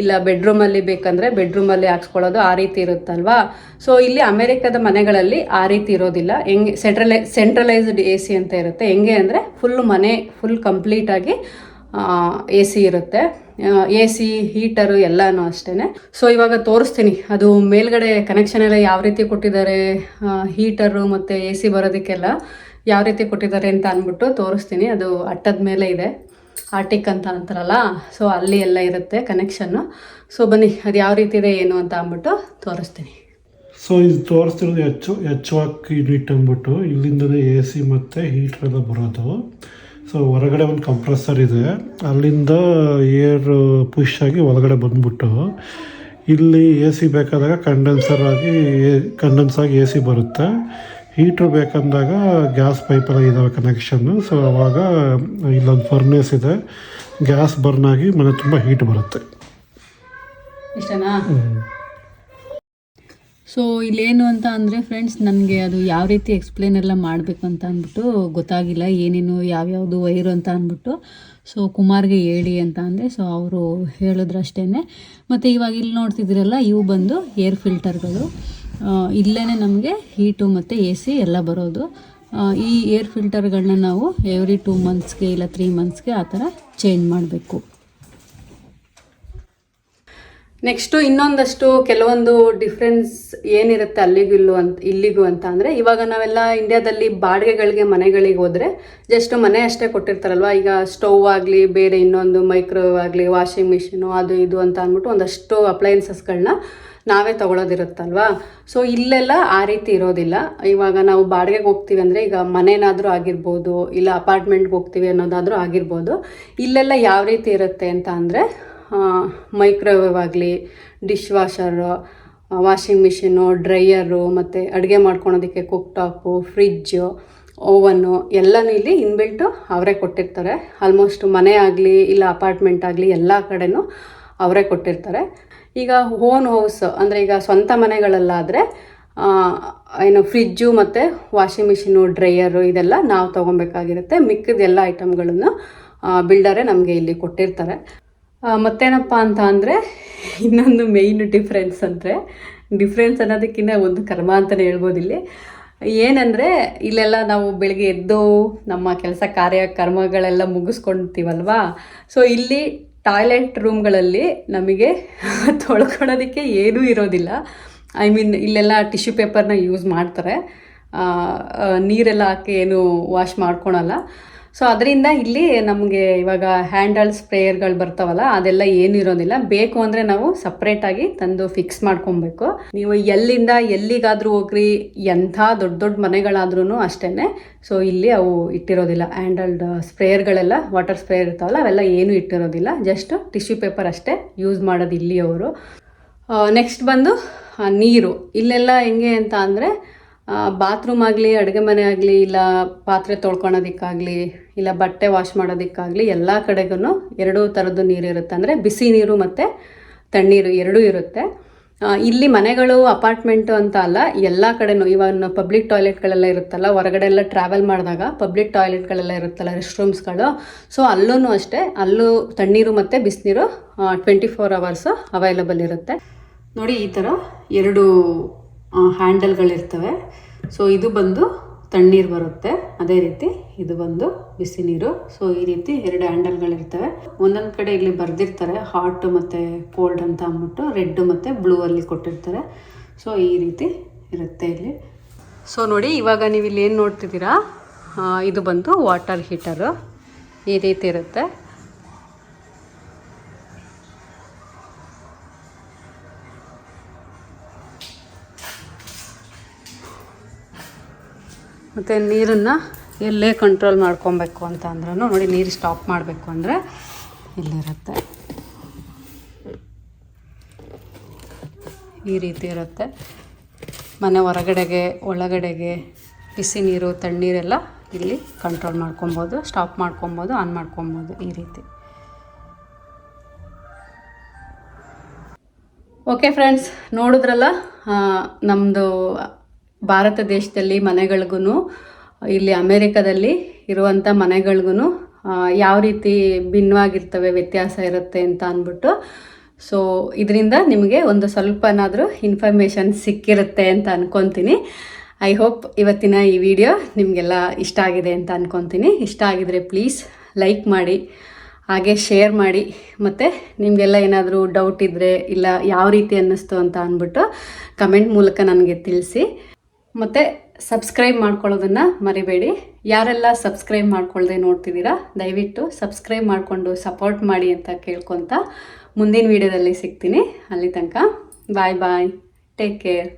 ಇಲ್ಲ ಬೆಡ್ರೂಮಲ್ಲಿ ಬೇಕಂದರೆ ಬೆಡ್ರೂಮಲ್ಲಿ ಹಾಕ್ಸ್ಕೊಳ್ಳೋದು ಆ ರೀತಿ ಇರುತ್ತಲ್ವಾ? ಸೊ ಇಲ್ಲಿ ಅಮೆರಿಕದ ಮನೆಗಳಲ್ಲಿ ಆ ರೀತಿ ಇರೋದಿಲ್ಲ. ಹೆಂಗೆ ಸೆಂಟ್ರಲೈ ಸೆಂಟ್ರಲೈಸ್ಡ್ ಎ ಸಿ ಅಂತ ಇರುತ್ತೆ. ಹೆಂಗೆ ಅಂದರೆ ಫುಲ್ ಮನೆ ಫುಲ್ ಕಂಪ್ಲೀಟಾಗಿ ಎ ಸಿ ಇರುತ್ತೆ. ಎ ಸಿ ಹೀಟರು ಎಲ್ಲನೂ ಅಷ್ಟೇ ಸೊ ಇವಾಗ ತೋರಿಸ್ತೀನಿ. ಅದು ಮೇಲ್ಗಡೆ ಕನೆಕ್ಷನ್ ಎಲ್ಲ ಯಾವ ರೀತಿ ಕೊಟ್ಟಿದ್ದಾರೆ ಹೀಟರು ಮತ್ತು ಎ ಸಿ ಬರೋದಕ್ಕೆಲ್ಲ. ಯಾವ ರೀತಿ ಕೊಟ್ಟಿದ್ದಾರೆ ಅಂತ ಅಂದ್ಬಿಟ್ಟು ತೋರಿಸ್ತೀನಿ. ಅದು ಅಟ್ಟದ ಮೇಲೆ ಇದೆ. ಆರ್ಟಿಕ್ ಅಂತ ಅಂತಾರಲ್ಲ ಸೊ ಅಲ್ಲಿ ಎಲ್ಲ ಇರುತ್ತೆ ಕನೆಕ್ಷನ್ನು ಸೊ ಬನ್ನಿ, ಅದು ಯಾವ ರೀತಿ ಇದೆ, ಏನು ಅಂತ ಅಂದ್ಬಿಟ್ಟು ತೋರಿಸ್ತೀನಿ. ಸೊ ಇದು ತೋರಿಸ್ತಿರೋದು ಹೆಚ್ಚು ಹೆಚ್ಚು ಯೂನಿಟ್ ಅಂದ್ಬಿಟ್ಟು ಇಲ್ಲಿಂದಲೇ ಎ ಸಿ ಮತ್ತು ಹೀಟರ್ ಎಲ್ಲ ಬರೋದು. ಸೊ ಹೊರಗಡೆ ಒಂದು ಕಂಪ್ರೆಸರ್ ಇದೆ. ಅಲ್ಲಿಂದ ಏರ್ ಪುಷ್ ಆಗಿ ಒಳಗಡೆ ಬಂದ್ಬಿಟ್ಟು, ಇಲ್ಲಿ ಎ ಸಿ ಬೇಕಾದಾಗ ಕಂಡೆನ್ಸರ್ ಆಗಿ ಕಂಡೆನ್ಸ್ ಆಗಿ ಎ ಸಿ ಬರುತ್ತೆ. ಹೀಟ್ರ್ ಬೇಕಂದಾಗ ಗ್ಯಾಸ್ ಪೈಪೆಲ್ಲ ಇದಾವೆ ಕನೆಕ್ಷನ್ನು ಸೊ ಅವಾಗ ಇಲ್ಲೊಂದು ಫರ್ನೇಸ್ ಇದೆ. ಗ್ಯಾಸ್ ಬರ್ನ್ ಆಗಿ ಮನೆ ತುಂಬ ಹೀಟ್ ಬರುತ್ತೆ. ಇಷ್ಟನಾ? ಸೊ ಇಲ್ಲೇನು ಅಂತ ಅಂದರೆ ಫ್ರೆಂಡ್ಸ್ ನನಗೆ ಅದು ಯಾವ ರೀತಿ ಎಕ್ಸ್ಪ್ಲೇನ್ ಎಲ್ಲ ಮಾಡಬೇಕು ಅಂತ ಅಂದ್ಬಿಟ್ಟು ಗೊತ್ತಾಗಿಲ್ಲ. ಏನೇನು ಯಾವ್ಯಾವುದು ವೈರು ಅಂತ ಅಂದ್ಬಿಟ್ಟು. ಸೊ ಕುಮಾರ್ಗೆ ಹೇಳಿ ಅಂತ ಅಂದರೆ ಸೊ ಅವರು ಹೇಳಿದ್ರು ಅಷ್ಟೇ ಮತ್ತು ಇವಾಗ ಇಲ್ಲಿ ನೋಡ್ತಿದ್ದೀರಲ್ಲ ಇವು ಬಂದು ಏರ್ ಫಿಲ್ಟರ್ಗಳು ಇಲ್ಲೇ ನಮಗೆ ಹೀಟು ಮತ್ತು ಎ ಸಿ ಎಲ್ಲ ಬರೋದು. ಈ ಏರ್ ಫಿಲ್ಟರ್ಗಳನ್ನ ನಾವು ಎವ್ರಿ ಟೂ ಮಂತ್ಸ್ಗೆ ಇಲ್ಲ ತ್ರೀ ಮಂತ್ಸ್ಗೆ ಆ ಥರ ಚೇಂಜ್ ಮಾಡಬೇಕು. ನೆಕ್ಸ್ಟು ಇನ್ನೊಂದಷ್ಟು ಕೆಲವೊಂದು ಡಿಫ್ರೆನ್ಸ್ ಏನಿರುತ್ತೆ ಅಲ್ಲಿಗೂ ಇಲ್ಲೂ ಅಂತ ಇಲ್ಲಿಗೂ ಅಂತ ಅಂದರೆ ಇವಾಗ ನಾವೆಲ್ಲ ಇಂಡಿಯಾದಲ್ಲಿ ಬಾಡಿಗೆಗಳಿಗೆ ಮನೆಗಳಿಗೆ ಹೋದರೆ ಜಸ್ಟ್ ಮನೆ ಅಷ್ಟೇ ಕೊಟ್ಟಿರ್ತಾರಲ್ವ? ಈಗ ಸ್ಟವ್ ಆಗಲಿ, ಬೇರೆ ಇನ್ನೊಂದು ಮೈಕ್ರೋವೇವ್ ಆಗಲಿ ವಾಷಿಂಗ್ ಮಿಷಿನು ಅದು ಇದು ಅಂತ ಅಂದ್ಬಿಟ್ಟು ಒಂದಷ್ಟು ಅಪ್ಲಯನ್ಸಸ್ಗಳನ್ನ ನಾವೇ ತಗೊಳ್ಳೋದಿರುತ್ತಲ್ವಾ ಸೊ ಇಲ್ಲೆಲ್ಲ ಆ ರೀತಿ ಇರೋದಿಲ್ಲ. ಇವಾಗ ನಾವು ಬಾಡಿಗೆಗೆ ಹೋಗ್ತೀವಿ ಅಂದರೆ ಈಗ ಮನೇನಾದರೂ ಆಗಿರ್ಬೋದು, ಇಲ್ಲ ಅಪಾರ್ಟ್ಮೆಂಟ್ಗೆ ಹೋಗ್ತೀವಿ ಅನ್ನೋದಾದರೂ ಆಗಿರ್ಬೋದು. ಇಲ್ಲೆಲ್ಲ ಯಾವ ರೀತಿ ಇರುತ್ತೆ ಅಂತ ಅಂದರೆ ಮೈಕ್ರೋವೇವ್ ಆಗಲಿ dish washer washing machine dryer ಮತ್ತು ಅಡುಗೆ ಮಾಡ್ಕೊಳೋದಕ್ಕೆ ಕುಕ್ ಟಾಪು ಫ್ರಿಜ್ಜು ಓವನ್ನು ಎಲ್ಲನೂ ಇಲ್ಲಿ ಇನ್ಬಿಲ್ಟು ಅವರೇ ಕೊಟ್ಟಿರ್ತಾರೆ. ಆಲ್ಮೋಸ್ಟ್ ಮನೆ ಆಗಲಿ, ಇಲ್ಲ ಅಪಾರ್ಟ್ಮೆಂಟ್ ಆಗಲಿ ಎಲ್ಲ ಕಡೆನೂ ಅವರೇ ಕೊಟ್ಟಿರ್ತಾರೆ. ಈಗ ಓನ್ ಹೌಸ್ ಅಂದರೆ ಈಗ ಸ್ವಂತ ಮನೆಗಳಲ್ಲಾದರೆ ಏನು ಫ್ರಿಜ್ಜು ಮತ್ತು ವಾಷಿಂಗ್ ಮಿಷಿನು ಡ್ರೈಯರು ಇದೆಲ್ಲ ನಾವು ತೊಗೊಬೇಕಾಗಿರುತ್ತೆ. ಮಿಕ್ಕಿದ ಎಲ್ಲ ಐಟಮ್ಗಳನ್ನು ಬಿಲ್ಡರೇ ನಮಗೆ ಇಲ್ಲಿ ಕೊಟ್ಟಿರ್ತಾರೆ. ಮತ್ತೇನಪ್ಪ ಅಂತ ಅಂದರೆ, ಇನ್ನೊಂದು ಮೇಯ್ನ್ ಡಿಫ್ರೆನ್ಸ್ ಅಂದರೆ ಡಿಫ್ರೆನ್ಸ್ ಅನ್ನೋದಕ್ಕಿಂತ ಒಂದು ಕರ್ಮ ಅಂತಲೇ ಹೇಳ್ಬೋದು ಇಲ್ಲಿ. ಏನಂದರೆ, ಇಲ್ಲೆಲ್ಲ ನಾವು ಬೆಳಗ್ಗೆ ಎದ್ದು ನಮ್ಮ ಕೆಲಸ ಕಾರ್ಯ, ಕರ್ಮಗಳೆಲ್ಲ ಮುಗಿಸ್ಕೊಳ್ತೀವಲ್ವಾ ಸೊ ಇಲ್ಲಿ ಟಾಯ್ಲೆಟ್ ರೂಮ್ಗಳಲ್ಲಿ ನಮಗೆ <laughs> ತೊಳ್ಕೊಳೋದಕ್ಕೆ ಏನೂ ಇರೋದಿಲ್ಲ. ಐ ಮೀನ್ ಇಲ್ಲೆಲ್ಲ ಟಿಶ್ಯೂ ಪೇಪರ್ನ ಯೂಸ್ ಮಾಡ್ತಾರೆ. ನೀರೆಲ್ಲ ಹಾಕಿ ಏನು ವಾಶ್ ಮಾಡ್ಕೊಳಲ್ಲ. ಸೊ ಅದರಿಂದ ಇಲ್ಲಿ ನಮಗೆ ಇವಾಗ ಹ್ಯಾಂಡಲ್ ಸ್ಪ್ರೇಯರ್ಗಳು ಬರ್ತಾವಲ್ಲ, ಅದೆಲ್ಲ ಏನು ಇರೋದಿಲ್ಲ. ಬೇಕು ಅಂದರೆ ನಾವು ಸಪ್ರೇಟಾಗಿ ತಂದು ಫಿಕ್ಸ್ ಮಾಡ್ಕೊಬೇಕು. ನೀವು ಎಲ್ಲಿಂದ ಎಲ್ಲಿಗಾದರೂ ಹೋಗ್ರಿ, ಎಂಥ ದೊಡ್ಡ ದೊಡ್ಡ ಮನೆಗಳಾದ್ರೂ ಅಷ್ಟೇ ಸೊ ಇಲ್ಲಿ ಅವು ಇಟ್ಟಿರೋದಿಲ್ಲ. ಹ್ಯಾಂಡಲ್ಡ್ ಸ್ಪ್ರೇಯರ್ಗಳೆಲ್ಲ ವಾಟರ್ ಸ್ಪ್ರೇಯರ್ ಇರ್ತಾವಲ್ಲ, ಅವೆಲ್ಲ ಏನೂ ಇಟ್ಟಿರೋದಿಲ್ಲ. ಜಸ್ಟ್ ಟಿಶ್ಯೂ ಪೇಪರ್ ಅಷ್ಟೇ ಯೂಸ್ ಮಾಡೋದು ಇಲ್ಲಿ ಅವರು. ನೆಕ್ಸ್ಟ್ ಬಂದು ನೀರು. ಇಲ್ಲೆಲ್ಲ ಹೆಂಗೆ ಅಂತ ಅಂದರೆ ಬಾತ್ರೂಮ್ ಆಗಲಿ, ಅಡುಗೆ ಮನೆ ಆಗಲಿ, ಇಲ್ಲ ಪಾತ್ರೆ ತೊಳ್ಕೊಳೋದಕ್ಕಾಗಲಿ, ಇಲ್ಲ ಬಟ್ಟೆ ವಾಶ್ ಮಾಡೋದಕ್ಕಾಗಲಿ, ಎಲ್ಲ ಕಡೆಗೂ ಎರಡೂ ಥರದ್ದು ನೀರು ಇರುತ್ತೆ. ಅಂದರೆ ಬಿಸಿ ನೀರು ಮತ್ತು ತಣ್ಣೀರು ಎರಡೂ ಇರುತ್ತೆ. ಇಲ್ಲಿ ಮನೆಗಳು ಅಪಾರ್ಟ್ಮೆಂಟು ಅಂತ ಅಲ್ಲ, ಎಲ್ಲ ಕಡೆನೂ ಇವಾಗ ಪಬ್ಲಿಕ್ ಟಾಯ್ಲೆಟ್ಗಳೆಲ್ಲ ಇರುತ್ತಲ್ಲ ಹೊರಗಡೆ ಎಲ್ಲ ಟ್ರಾವೆಲ್ ಮಾಡಿದಾಗ ಪಬ್ಲಿಕ್ ಟಾಯ್ಲೆಟ್ಗಳೆಲ್ಲ ಇರುತ್ತಲ್ಲ ರೆಸ್ಟ್ ರೂಮ್ಸ್ಗಳು ಸೊ ಅಲ್ಲೂ ಅಷ್ಟೇ, ಅಲ್ಲೂ ತಣ್ಣೀರು ಮತ್ತು ಬಿಸಿನೀರು ಟ್ವೆಂಟಿ ಫೋರ್ ಅವರ್ಸು ಅವೈಲಬಲ್ ಇರುತ್ತೆ. ನೋಡಿ ಈ ಥರ ಎರಡು ಹ್ಯಾಂಡಲ್ಗಳಿರ್ತವೆ. ಸೊ ಇದು ಬಂದು ತಣ್ಣೀರು ಬರುತ್ತೆ. ಅದೇ ರೀತಿ ಇದು ಬಂದು ಬಿಸಿ ನೀರು ಸೊ ಈ ರೀತಿ ಎರಡು ಹ್ಯಾಂಡಲ್ಗಳಿರ್ತವೆ. ಒಂದೊಂದು ಕಡೆ ಇಲ್ಲಿ ಬರೆದಿರ್ತಾರೆ. ಹಾಟ್ ಮತ್ತು ಕೋಲ್ಡ್ ಅಂತ ಅಂದ್ಬಿಟ್ಟು ರೆಡ್ ಮತ್ತು ಬ್ಲೂ ಅಲ್ಲಿ ಕೊಟ್ಟಿರ್ತಾರೆ. ಸೊ ಈ ರೀತಿ ಇರುತ್ತೆ ಇಲ್ಲಿ. ಸೊ ನೋಡಿ, ಇವಾಗ ನೀವು ಇಲ್ಲಿ ಏನು ನೋಡ್ತಿದ್ದೀರಾ ಇದು ಬಂದು ವಾಟರ್ ಹೀಟರು ಈ ರೀತಿ ಇರುತ್ತೆ. ಮತ್ತು ನೀರನ್ನು ಎಲ್ಲೇ ಕಂಟ್ರೋಲ್ ಮಾಡ್ಕೊಬೇಕು ಅಂತ ಅಂದ್ರೂ ನೋಡಿ ನೀರು ಸ್ಟಾಪ್ ಮಾಡಬೇಕು ಅಂದರೆ ಇಲ್ಲಿರುತ್ತೆ. ಈ ರೀತಿ ಇರುತ್ತೆ. ಮನೆ ಹೊರಗಡೆಗೆ, ಒಳಗಡೆಗೆ ಬಿಸಿ ನೀರು, ತಣ್ಣೀರೆಲ್ಲ ಇಲ್ಲಿ ಕಂಟ್ರೋಲ್ ಮಾಡ್ಕೊಬೋದು ಸ್ಟಾಪ್ ಮಾಡ್ಕೊಬೋದು ಆನ್ ಮಾಡ್ಕೊಬೋದು ಈ ರೀತಿ. ಓಕೆ ಫ್ರೆಂಡ್ಸ್ ನೋಡಿದ್ರಲ್ಲ ನಮ್ಮದು ಭಾರತ ದೇಶದಲ್ಲಿ ಮನೆಗಳಿಗೂ ಇಲ್ಲಿ ಅಮೇರಿಕಾದಲ್ಲಿ ಇರುವಂಥ ಮನೆಗಳಿಗೂ ಯಾವ ರೀತಿ ಭಿನ್ನವಾಗಿರ್ತವೆ, ವ್ಯತ್ಯಾಸ ಇರುತ್ತೆ ಅಂತ ಅಂದ್ಬಿಟ್ಟು ಸೊ ಇದರಿಂದ ನಿಮಗೆ ಒಂದು ಸ್ವಲ್ಪನಾದರೂ ಇನ್ಫಾರ್ಮೇಷನ್ ಸಿಕ್ಕಿರುತ್ತೆ ಅಂತ ಅಂದ್ಕೊತೀನಿ ಐ ಹೋಪ್ ಇವತ್ತಿನ ಈ ವಿಡಿಯೋ ನಿಮಗೆಲ್ಲ ಇಷ್ಟ ಆಗಿದೆ ಅಂತ ಅಂದ್ಕೊತೀನಿ ಇಷ್ಟ ಆಗಿದರೆ ಪ್ಲೀಸ್ ಲೈಕ್ ಮಾಡಿ, ಹಾಗೆ ಶೇರ್ ಮಾಡಿ, ಮತ್ತು ನಿಮಗೆಲ್ಲ ಏನಾದರೂ ಡೌಟ್ ಇದ್ದರೆ ಇಲ್ಲ ಯಾವ ರೀತಿ ಅನ್ನಿಸ್ತು ಅಂತ ಅಂದ್ಬಿಟ್ಟು ಕಮೆಂಟ್ ಮೂಲಕ ನನಗೆ ತಿಳಿಸಿ. ಮತ್ತು ಸಬ್ಸ್ಕ್ರೈಬ್ ಮಾಡ್ಕೊಳ್ಳೋದನ್ನು ಮರಿಬೇಡಿ. ಯಾರೆಲ್ಲ ಸಬ್ಸ್ಕ್ರೈಬ್ ಮಾಡ್ಕೊಳ್ಳದೆ ನೋಡ್ತಿದ್ದೀರಾ, ದಯವಿಟ್ಟು ಸಬ್ಸ್ಕ್ರೈಬ್ ಮಾಡಿಕೊಂಡು ಸಪೋರ್ಟ್ ಮಾಡಿ ಅಂತ ಕೇಳ್ಕೊತ ಮುಂದಿನ ವೀಡಿಯೋದಲ್ಲಿ ಸಿಗ್ತೀನಿ. ಅಲ್ಲಿ ತನಕ ಬಾಯ್ ಬಾಯ್. Take care.